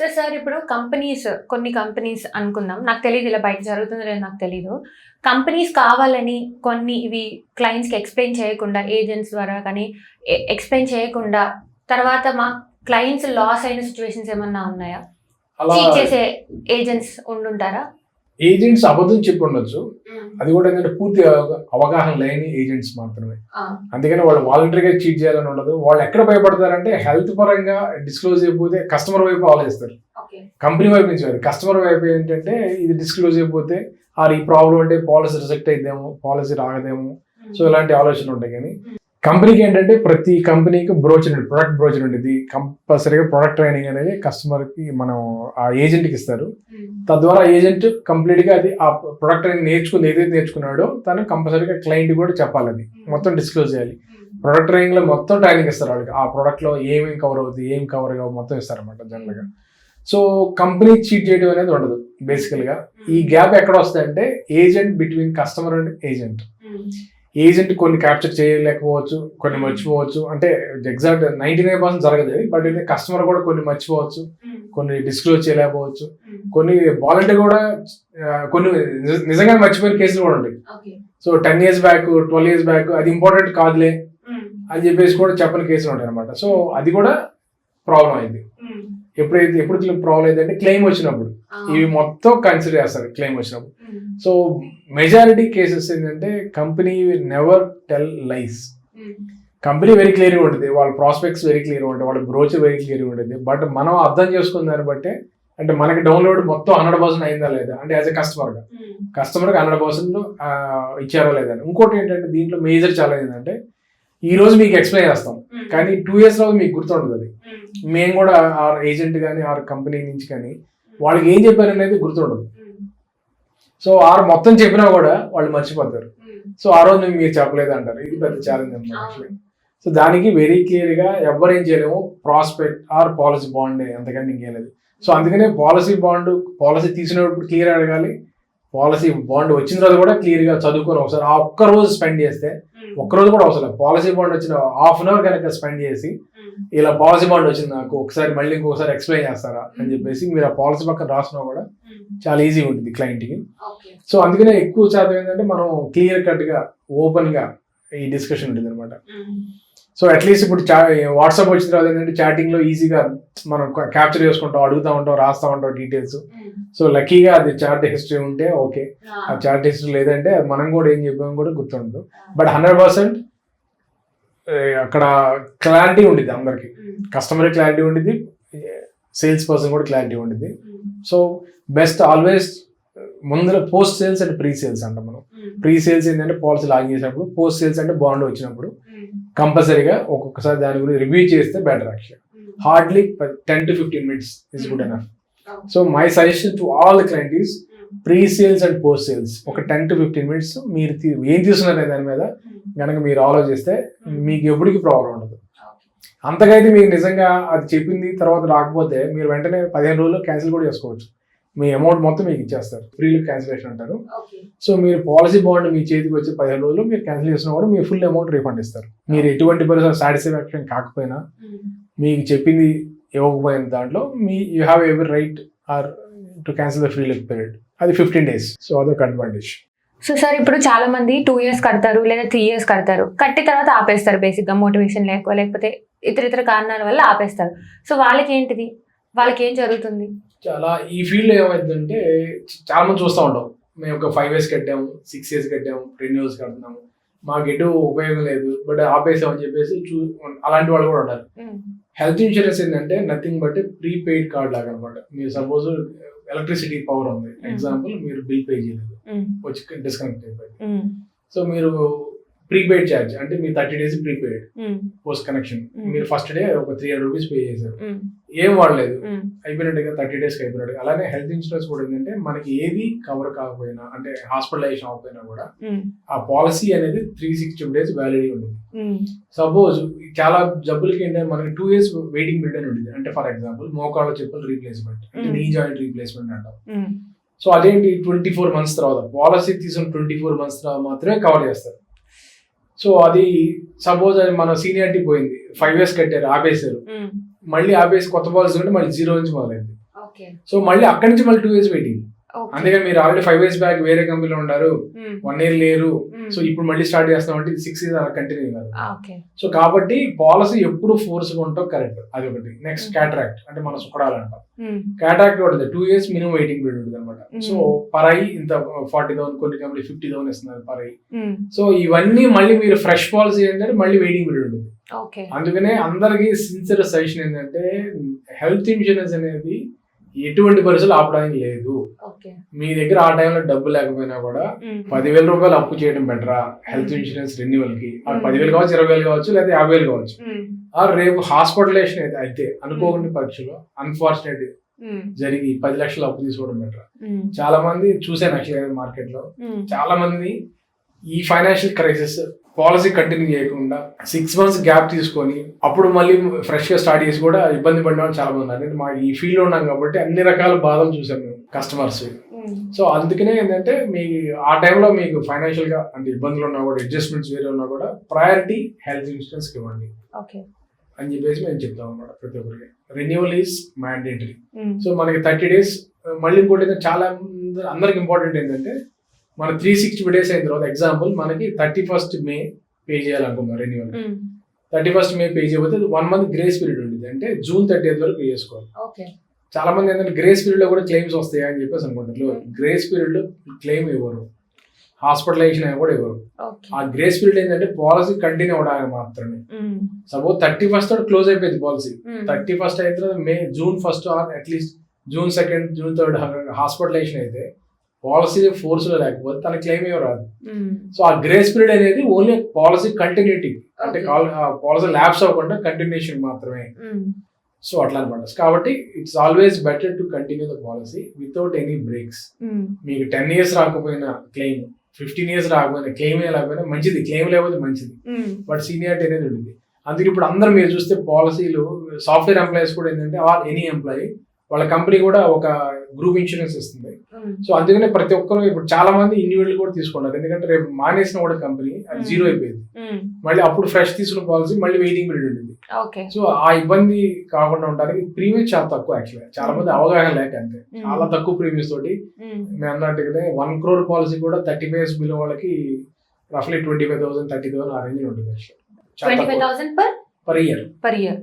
So sir ఇప్పుడు companies కొన్ని companies అనుకుందాం. నాకు తెలియదు ఇలా బయట జరుగుతుందో లేదో నాకు తెలియదు కంపెనీస్ కావాలని కొన్ని ఇవి క్లయింట్స్కి ఎక్స్ప్లెయిన్ చేయకుండా ఏజెంట్స్ ద్వారా కానీ ఎక్స్ప్లెయిన్ చేయకుండా తర్వాత మా క్లయింట్స్ లాస్ అయిన సిచ్యువేషన్స్ ఏమన్నా ఉన్నాయా? చీట్ చేసే ఏజెంట్స్ ఉండుంటారా? ఏజెంట్స్ అబద్ధం చెప్పి ఉండొచ్చు. అది కూడా ఏంటంటే పూర్తి అవగా- అవగాహన లేని ఏజెంట్స్ మాత్రమే. అందుకని వాళ్ళు వాలంటరీగా చీట్ చేయాలని ఉండదు. వాళ్ళు ఎక్కడ భయపడతారంటే హెల్త్ పరంగా డిస్క్లోజ్ అయిపోతే కస్టమర్ వైపు ఆలోచిస్తారు. కంపెనీ వైపు నుంచి కాదు. కస్టమర్ వైపు ఏంటంటే ఇది డిస్క్లోజ్ అయిపోతే ఆ ఈ ప్రాబ్లం అంటే పాలసీ రిజెక్ట్ అయిద్దేమో పాలసీ రాగదేమో సో ఇలాంటి ఆలోచనలు ఉంటాయి కానీ కంపెనీకి ఏంటంటే ప్రతి కంపెనీకి బ్రోచర్ ప్రొడక్ట్ బ్రోచర్ ఉంటుంది కంపల్సరీగా ప్రొడక్ట్ ట్రైనింగ్ అనేది కస్టమర్కి మనం ఆ ఏజెంట్కి ఇస్తారు. తద్వారా ఏజెంట్ కంప్లీట్గా అది ఆ ప్రొడక్ట్ అనేది నేర్చుకుని ఏదైతే నేర్చుకున్నాడో తను కంపల్సరీగా క్లయింట్ కూడా చెప్పాలి అది మొత్తం డిస్క్లోజ్ చేయాలి. ప్రొడక్ట్ ట్రైనింగ్లో మొత్తం ట్రైనింగ్ ఇస్తారు వాళ్ళకి. ఆ ప్రొడక్ట్లో ఏమేమి కవర్ అవుతుంది ఏం కవర్ కావు మొత్తం ఇస్తారన్నమాట జనరల్గా. సో కంపెనీ చీట్ చేయడం అనేది ఉండదు బేసికల్గా. ఈ గ్యాప్ ఎక్కడ వస్తుంది అంటే agent between customer and agent agent కొన్ని క్యాప్చర్ చేయలేకపోవచ్చు కొన్ని మర్చిపోవచ్చు. అంటే ఎగ్జాక్ట్ నైన్టీ నైన్ పర్సెంట్ జరగదు. బట్ అయితే కస్టమర్ కూడా కొన్ని మర్చిపోవచ్చు కొన్ని డిస్క్లోజ్ చేయలేకపోవచ్చు. కొన్ని వాలంటీర్ కూడా కొన్ని నిజ- నిజంగా మర్చిపోయిన కేసులు కూడా ఉంటాయి. So ten years back twelve years back అది ఇంపార్టెంట్ కాదులే అని చెప్పేసి కూడా చెప్పని కేసులు ఉంటాయి అనమాట సో అది కూడా ప్రాబ్లం అయింది. ఎప్పుడైతే ఎప్పుడు ప్రాబ్లం అయిందంటే క్లెయిమ్ వచ్చినప్పుడు. ఇవి మొత్తం కన్సిడర్ చేస్తారు క్లెయిమ్ వచ్చినప్పుడు. సో మెజారిటీ కేసెస్ ఏంటంటే company never tell lies company very క్లియర్గా ఉంటుంది వాళ్ళ ప్రాస్పెక్ట్స్ వెరీ క్లియర్గా ఉంటాయి వాళ్ళ బ్రోచర్ వెరీ క్లియర్గా ఉంటుంది. బట్ మనం అర్థం చేసుకున్న దాన్ని బట్టే అంటే మనకి డౌన్లోడ్ మొత్తం హండ్రెడ్ పర్సెంట్ అయిందా లేదా అంటే యాజ్ ఎ కస్టమర్గా కస్టమర్కి హండ్రెడ్ పర్సెంట్ ఇచ్చారో లేదని ఇంకోటి ఏంటంటే దీంట్లో మేజర్ చాలా ఏంటంటే ఈ రోజు మీకు ఎక్స్ప్లెయిన్ చేస్తాం. కానీ టూ ఇయర్స్లో మీకు గుర్తుంటుంది అది. మేము కూడా ఆర్ ఏజెంట్ కానీ ఆర్ కంపెనీ నుంచి కానీ వాళ్ళకి ఏం చెప్పారు అనేది గుర్తుండదు. సో ఆర్ మొత్తం చెప్పినా కూడా వాళ్ళు మర్చిపోతారు. సో ఆ రోజు మీరు చెప్పలేదు అంటారు. ఇది పెద్ద ఛాలెంజ్ అనమాట సో దానికి వెరీ క్లియర్గా ఎవరు ఏం చేయలేము ప్రాస్పెక్ట్ ఆర్ పాలసీ బాండ్ అంతకంటే ఇంకేం లేదు. సో అందుకనే పాలసీ బాండ్ పాలసీ తీసినప్పుడు క్లియర్ అడగాలి. పాలసీ బాండ్ వచ్చిన తర్వాత కూడా క్లియర్గా చదువుకొని ఒకసారి ఆ ఒక్క రోజు స్పెండ్ చేస్తే ఒక్క రోజు కూడా అవసరం పాలసీ బాండ్ వచ్చిన హాఫ్ అన్ అవర్ కనుక స్పెండ్ చేసి ఇలా పాలసీ బాండ్ వచ్చింది నాకు ఒకసారి మళ్ళీ ఇంకొకసారి ఎక్స్ప్లెయిన్ చేస్తారా అని చెప్పేసి మీరు ఆ పాలసీ పక్కన రాసినా కూడా చాలా ఈజీ ఉంటుంది client కి. ఓకే. సో అందుకనే ఎక్కువ శాతం ఏంటంటే మనం క్లియర్ కట్గా ఓపెన్గా ఈ డిస్కషన్ ఉంటుంది అనమాట సో అట్లీస్ట్ ఇప్పుడు చా వాట్సాప్ వచ్చిన తర్వాత ఏంటంటే చాటింగ్లో ఈజీగా మనం క్యాప్చర్ చేసుకుంటాం అడుగుతా ఉంటాం రాస్తా ఉంటాం డీటెయిల్స్ సో లక్కీగా అది చాట్ హిస్టరీ ఉంటే ఓకే ఆ. చాట్ హిస్టరీ లేదంటే అది మనం కూడా ఏం చెప్పాము కూడా గుర్తుండదు. బట్ హండ్రెడ్ పర్సెంట్ అక్కడ క్లారిటీ ఉండిద్ది అందరికి. కస్టమర్ క్లారిటీ ఉండిద్ది సేల్స్ పర్సన్ కూడా క్లారిటీ ఉండిద్ది. సో బెస్ట్ ఆల్వేస్ ముందర post sales and pre sales అంటాం మనం. ప్రీ సేల్స్ ఏంటంటే పాలసీ లాగిన్ చేసినప్పుడు పోస్ట్ సేల్స్ అంటే బాండ్ వచ్చినప్పుడు కంపల్సరీగా ఒక్కొక్కసారి దాని గురించి రివ్యూ చేస్తే better actual hardly ten to fifteen minutes is good enough so my suggestion to all the client is pre sales and post sales ఒక టెన్ టు ఫిఫ్టీన్ మినిట్స్ మీరు ఏం తీసుకున్నారనే దాని మీద కనుక మీరు ఆలోచిస్తే మీకు ఎప్పటికీ ప్రాబ్లం ఉండదు. అంతకైతే మీకు నిజంగా అది చెప్పింది తర్వాత రాకపోతే మీరు వెంటనే పదిహేను రోజుల్లో క్యాన్సిల్ కూడా చేసుకోవచ్చు. మీ అమౌంట్ మొత్తం మీకు ఇచ్చేస్తారు. ఫ్రీ క్యాన్సిలేషన్ అంటారు. సో మీరు పాలసీ బాండ్ మీ చేతికి వచ్చి పదిహేను రోజులు మీరు క్యాన్సిల్ చేసిన కూడా మీ ఫుల్ అమౌంట్ రీఫండ్ ఇస్తారు. మీరు ఎటువంటి పరిస్థితి సాటిస్ఫాక్షన్ కాకపోయినా మీకు చెప్పింది ఇవ్వకపోయిన దాంట్లో మీ you have every right or to cancel the free look period అది ఫిఫ్టీన్ డేస్ సో అదొక అడ్వాంటేజ్ సో సార్ ఇప్పుడు చాలా మంది టూ ఇయర్స్ కడతారు లేదా త్రీ ఇయర్స్ కడతారు. కట్టిన తర్వాత ఆపేస్తారు బేసిక్గా మోటివేషన్ లేక లేకపోతే ఇతర ఇతర కారణాల వల్ల ఆపేస్తారు. సో వాళ్ళకి ఏంటిది? వాళ్ళకి ఏం జరుగుతుంది? చాలా ఈ ఫీల్డ్ ఏమైందంటే చాలా మంది చూస్తూ ఉంటాం. మేము ఒక ఫైవ్ ఇయర్స్ కట్టాము సిక్స్ ఇయర్స్ కట్టాము రెన్యూల్స్ కడుతున్నాము. మాకు ఎటు ఉపయోగం లేదు బట్ ఆపేసామని చెప్పేసి చూ అలాంటి వాళ్ళు కూడా ఉన్నారు. హెల్త్ ఇన్సూరెన్స్ ఏంటంటే నథింగ్ బట్ ప్రీపెయిడ్ కార్డ్ లాగా అనమాట మీరు సపోజ్ ఎలక్ట్రిసిటీ పవర్ ఉంది. ఎగ్జాంపుల్ మీరు బిల్ పే చేయలేదు. వచ్చి డిస్కనెక్ట్ అయిపోయింది. సో మీరు ప్రీపెయిడ్ ఛార్జ్ అంటే మీ thirty days prepaid post connection మీరు ఫస్ట్ డే ఒక త్రీ హండ్రెడ్ రూపీస్ పే చేశారు. ఏం వాడలేదు. అయిపోయినట్టుగా థర్టీ డేస్ అయిపోయినట్టుగా. అలానే హెల్త్ ఇన్సూరెన్స్ కూడా ఏంటంటే మనకి ఏది కవర్ కాకపోయినా అంటే హాస్పిటలైజేషన్ అవ్వకపోయినా కూడా ఆ పాలసీ అనేది త్రీ సిక్స్టీ డేస్ వ్యాలిడిటీ ఉంటుంది. సపోజ్ చాలా జబ్బులకి ఏంటంటే మనకి టూ ఇయర్స్ వెయిటింగ్ పీరియడ్ అని ఉంటుంది. అంటే ఫర్ ఎగ్జాంపుల్ మోకాళ్ళ చెప్పులు రీప్లేస్మెంట్ అంటే. నీ జాయింట్ రీప్లేస్మెంట్ అంటాం. సో అదేంటి ట్వంటీ ఫోర్ మంత్స్ తర్వాత? పాలసీ తీసుకున్న ట్వంటీ ఫోర్ మంత్స్ తర్వాత మాత్రమే కవర్ చేస్తారు. సో అది సపోజ్ అది మన సీనియారిటీ పోయింది. ఫైవ్ ఇయర్స్ కట్టారు ఆపేశారు. మళ్ళీ ఆపేసి కొత్త పాలసీ ఉంటే మళ్ళీ జీరో నుంచి మొదలైంది. సో మళ్ళీ అక్కడి నుంచి మళ్ళీ టూ ఇయర్స్ వెయిటింగ్ అందుకని మీరు ఆల్రెడీ ఫైవ్ ఇయర్స్ బ్యాక్ వేరే కంపెనీలో ఉన్నారు వన్ ఇయర్ లేరు. సో ఇప్పుడు మళ్ళీ స్టార్ట్ చేస్తాం అంటే సిక్స్ ఇయర్స్ అలా కంటిన్యూ కాదు. సో కాబట్టి పాలసీ ఎప్పుడు ఫోర్స్గా ఉంటాం కరెక్ట్ అది ఒకటి. నెక్స్ట్ క్యాటరాక్ట్ అంటే మన సుకడాలు అంటాం క్యాటరాక్ట్ ఉంటుంది. Two years minimum waiting period ఉంటుంది అనమాట. సో పర్ ఐ ఇంత ఫార్టీ థౌసండ్ కొన్ని కంపెనీ ఫిఫ్టీ థౌసండ్ ఇస్తున్నారు పర్ ఐ సో ఇవన్నీ మళ్ళీ మీరు ఫ్రెష్ పాలసీ ఏంటంటే మళ్ళీ వెయిటింగ్ పీరియడ్ ఉంటుంది. అందుకనే అందరికి సిన్సియర్ సజెషన్ ఏంటంటే హెల్త్ ఇన్సూరెన్స్ అనేది ఎటువంటి పరిస్థితులు ఆపడానికి లేదు. మీ దగ్గర ఆ టైంలో డబ్బు లేకపోయినా కూడా పదివేల రూపాయలు అప్పు చేయడం బెటరా హెల్త్ ఇన్సూరెన్స్ రెన్యువల్కి. పదివేలు కావచ్చు ఇరవై వేలు కావచ్చు లేదా యాభై వేలు కావచ్చు. ఆ రేపు హాస్పిటలైజేషన్ అయితే అయితే అనుకోకుండా పరీక్షలో అన్ఫార్చునేట్ జరిగి పది లక్షలు అప్పు తీసుకోవడం బెటర్ చాలా మంది చూసాను యాక్చువల్గా మార్కెట్లో. చాలా మంది ఈ ఫైనాన్షియల్ క్రైసిస్ పాలసీ కంటిన్యూ చేయకుండా సిక్స్ మంత్స్ గ్యాప్ తీసుకొని అప్పుడు మళ్ళీ ఫ్రెష్గా స్టార్ట్ చేసి కూడా ఇబ్బంది పడిన వాళ్ళు చాలా మంది ఉన్నారు. అంటే మా ఈ ఫీల్డ్లో ఉన్నాం కాబట్టి అన్ని రకాల బాధలు చూసాం మేము కస్టమర్స్ సో అందుకనే ఏంటంటే మీ ఆ టైంలో మీకు ఫైనాన్షియల్గా అంటే ఇబ్బందులు ఉన్నా కూడా అడ్జస్ట్మెంట్స్ వేరే ఉన్నా కూడా ప్రయారిటీ హెల్త్ ఇన్సూరెన్స్ ఇవ్వండి. ఓకే. అని చెప్పేసి మేము చెప్తాం అన్నమాట ప్రతి ఒక్కరికి. రెన్యువల్ ఈస్ మ్యాండేటరీ సో మనకి థర్టీ డేస్ మళ్ళీ ఇంకోటి చాలా అందరికి ఇంపార్టెంట్ ఏంటంటే మన త్రీ సిక్స్టీ డేస్ అయిన తర్వాత ఎగ్జాంపుల్ మనకి thirty first May pay చేయాలనుకున్నాం renewal thirty first May pay చేయకపోతే వన్ మంత్ గ్రేస్ పీరియడ్ ఉంటుంది. అంటే జూన్ థర్టీ వరకు పే చేసుకోవాలి. ఓకే చాలా మంది ఏంటంటే గ్రేస్ పీరియడ్లో కూడా క్లెయిమ్స్ వస్తాయా అని చెప్పేసి అనుకుంటారు గ్రేస్ పీరియడ్లో క్లెయిమ్ ఇవ్వరు. హాస్పిటలైజేషన్ అయినా కూడా ఇవ్వరు. ఆ గ్రేస్ పీరియడ్ ఏంటంటే పాలసీ కంటిన్యూ అవడానికి మాత్రమే. సపోజ్ థర్టీ ఫస్ట్ క్లోజ్ అయిపోయింది పాలసీ థర్టీ ఫస్ట్ అయిన తర్వాత May June first or at least June second June third hospitalisation అయితే పాలసీ ఫోర్స్లో లేకపోతే తన క్లెయిమ్ ఏమో రాదు. సో ఆ గ్రేస్ పీరియడ్ అనేది ఓన్లీ పాలసీ కంటిన్యూటీ అంటే పాలసీ ల్యాబ్స్ అవ్వకుండా కంటిన్యూషన్ మాత్రమే. సో అట్లా అనమాట కాబట్టి it's always better to continue the policy without any breaks మీకు టెన్ ఇయర్స్ రాకపోయినా క్లెయిమ్ ఫిఫ్టీన్ ఇయర్స్ రాకపోయినా క్లెయిమ్ లేకపోయినా మంచిది. క్లెయిమ్ లేకపోతే మంచిది. బట్ సీనియారిటీ అనేది ఉంటుంది. అందుకే ఇప్పుడు అందరూ మీరు చూస్తే పాలసీలు సాఫ్ట్వేర్ ఎంప్లాయీస్ కూడా ఏంటంటే ఆర్ ఎనీ ఎంప్లాయీ వాళ్ళ కంపెనీ కూడా ఒక గ్రూప్ ఇన్సూరెన్స్ ఇస్తుంది. సో అందుకనే ప్రతి ఒక్కరు ఇప్పుడు చాలా మంది ఇండివిజువల్ కూడా తీసుకున్నారు ఎందుకంటే రేపు మానేసిన కూడా కంపెనీ అది జీరో అయిపోయింది. మళ్ళీ అప్పుడు ఫ్రెష్ తీసుకున్న పాలసీ మళ్ళీ వెయిటింగ్ పీరియడ్ ఉంటుంది. సో ఆ ఇబ్బంది కాకుండా ఉండడానికి ప్రీమియం చాలా తక్కువ యాక్చువల్గా చాలా మంది అవగాహన లేక అంతే. చాలా తక్కువ ప్రీమియమ్స్ తోటి మేము. అన్నట్టుగానే వన్ క్రోర్ పాలసీ కూడా థర్టీ ఫైవ్ బిలో వాళ్ళకి రఫ్లీ twenty five thousand thirty thousand ఆ రేంజ్ ఉంటుంది per year per year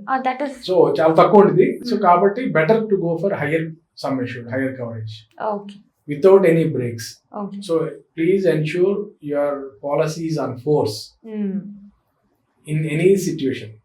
so చాలా తక్కువ ఉంటుంది. సో. కాబట్టి better to go for higher some assured, higher coverage. Okay. Without any breaks. Okay. So please ensure your policy is on force mm. in any situation.